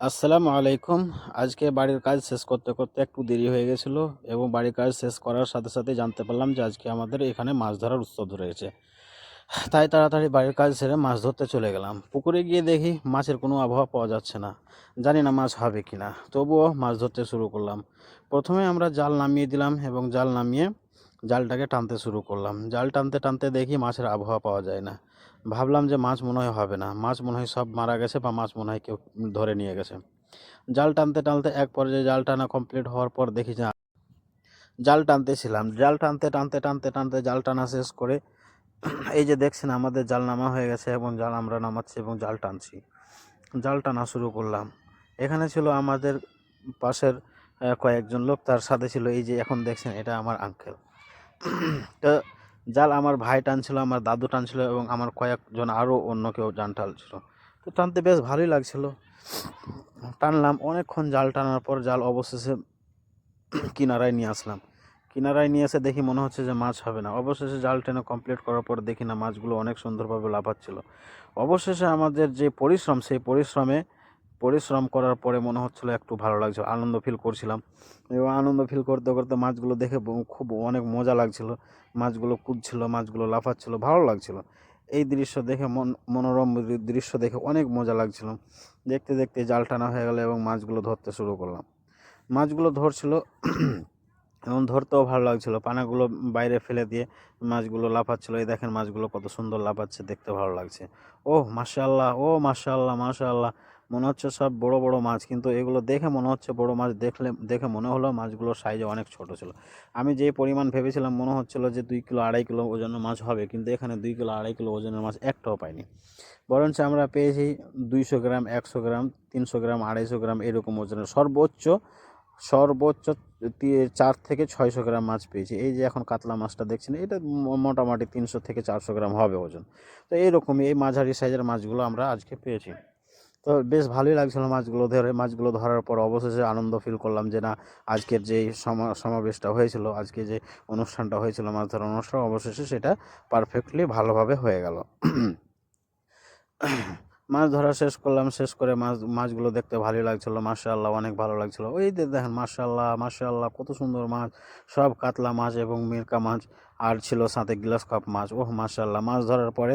আসসালামু আলাইকুম। আজকে বাড়ির কাজ শেষ করতে করতে একটু দেরি হয়ে গেছিল এবং বাড়ির কাজ শেষ করার সাথে সাথে জানতে পারলাম যে আজকে আমাদের এখানে মাছ ধরার উৎসব ধরেছে তাই তাড়াতাড়ি বাড়ির কাজ সেরে মাছ ধরতে চলে গেলাম। পুকুরে গিয়ে দেখি মাছের কোনো আবহাওয়া পাওয়া যাচ্ছে না। জানি না মাছ হবে কি না তবুও মাছ ধরতে শুরু করলাম। প্রথমে আমরা জাল নামিয়ে দিলাম এবং জাল নামিয়ে জালটাকে টানতে শুরু করলাম। জাল টানতে টানতে দেখি মাছের আবহাওয়া পাওয়া যায় না। ভাবলাম যে মাছ মনে হয় হবে না। মাছ মনে হয় সব মারা গেছে বা মাছ মনে হয় কেউ ধরে নিয়ে গেছে। জাল টানতে টানতে এক পর্যায়ে জাল টানা কমপ্লিট হওয়ার পর দেখি যে জাল টানতেছিলাম। জাল টানতে টানতে টানতে টানতে জাল টানা শেষ করে এই যে দেখছেন আমাদের জাল নামা হয়ে গেছে এবং জাল আমরা নামাচ্ছি এবং জাল টানছি। জাল টানা শুরু করলাম। এখানে ছিল আমাদের পাশের কয়েকজন লোক, তার সাথে ছিল এই যে এখন দেখছেন এটা আমার আঙ্কেল তো জাল আমার ভাই টানছিল, আমার দাদু টানছিল এবং আমার কয়েকজন আরও অন্য কেউ জাল টানছিল। তো টানতে বেশ ভালোই লাগছিল। টানলাম, অনেকক্ষণ জাল টানার পর জাল অবশেষে কিনারায় নিয়ে আসলাম। কিনারায় নিয়ে এসে দেখি মনে হচ্ছে যে মাছ হবে না। অবশেষে জাল টেনে কমপ্লিট করার পর দেখি না মাছগুলো অনেক সুন্দরভাবে লাফাচ্ছিল। অবশেষে আমাদের যে পরিশ্রম, সেই পরিশ্রমে পরিশ্রম করার পরে মনে হচ্ছিল একটু ভালো লাগছিল আনন্দ ফিল করছিলাম। এবং আনন্দ ফিল করতে করতে মাছগুলো দেখে খুব অনেক মজা লাগছিল। মাছগুলো কুদছিল, মাছগুলো লাফাচ্ছিল, ভালো লাগছিল। এই দৃশ্য দেখে মন, মনোরম দৃশ্য দেখে অনেক মজা লাগছিল। দেখতে দেখতে জাল টানা হয়ে গেল এবং মাছগুলো ধরতে শুরু করলাম। মাছগুলো ধরছিল, এবং ধরতেও ভালো লাগছিল। পানাগুলো বাইরে ফেলে দিয়ে মাছগুলো লাফাচ্ছিল। এই দেখেন মাছগুলো কত সুন্দর লাফাচ্ছে, দেখতে ভালো লাগছে। ও মাশাআল্লাহ ও মাশাআল্লাহ মাশাআল্লাহ। মনে হচ্ছে সব বড় বড় মাছ। কিন্তু এগুলো দেখে মনে হচ্ছে বড় মাছ দেখলে, দেখে মনে হলো মাছগুলোর সাইজে অনেক ছোট ছিল। আমি যে পরিমাণ ভেবেছিলাম মনে হচ্ছিল যে দুই কিলো, আড়াই কিলো ওজনের মাছ হবে, কিন্তু এখানে দুই কিলো, আড়াই কিলো ওজনের মাছ একটাও পাইনি। বরঞ্চ আমরা পেয়েছি দুইশো গ্রাম, একশো গ্রাম, তিনশো গ্রাম, আড়াইশো গ্রাম এরকম ওজনের সর্বোচ্চ সর্বোচ্চ চার থেকে ছয়শো গ্রাম মাছ পেয়েছি। এই যে এখন কাতলা মাছটা দেখছেন, এটা মোটামুটি তিনশো থেকে চারশো গ্রাম হবে ওজন। তো এইরকমই এই মাঝারি সাইজের মাছগুলো আমরা আজকে পেয়েছি। তো বেশ ভালোই লাগছিল মাছগুলো ধরে, মাছগুলো ধরার পর অবশেষে আনন্দ ফিল করলাম যে না, আজকের যে সমা- সমাবেশটা হয়েছিল, আজকে যে অনুষ্ঠানটা হয়েছিল, মাছ ধরার অনুষ্ঠান, অবশেষে সেটা পারফেক্টলি ভালোভাবে হয়ে গেল। মাছ ধরা শেষ করলাম, শেষ করে মাছ, মাছগুলো দেখতে ভালোই লাগছিল। মাশাআল্লাহ, অনেক ভালো লাগছিল। ওই দেখেন, মাশাআল্লাহ মাশাআল্লাহ, কত সুন্দর মাছ। সব কাতলা মাছ এবং মিরকা মাছ আর ছিল সাথে গ্লাস কাপ মাছ। ওহ, মাশাআল্লাহ, মাছ ধরার পরে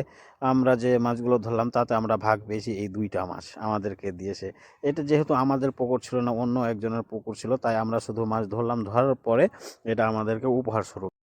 আমরা যে মাছগুলো ধরলাম, তাতে আমরা ভাগ পেয়েছি এই দুইটা মাছ আমাদেরকে দিয়েছে। এটা যেহেতু আমাদের পুকুর ছিল না, অন্য একজনের পুকুর ছিল, তাই আমরা শুধু মাছ ধরলাম। ধরার পরে এটা আমাদেরকে উপহার স্বরূপ।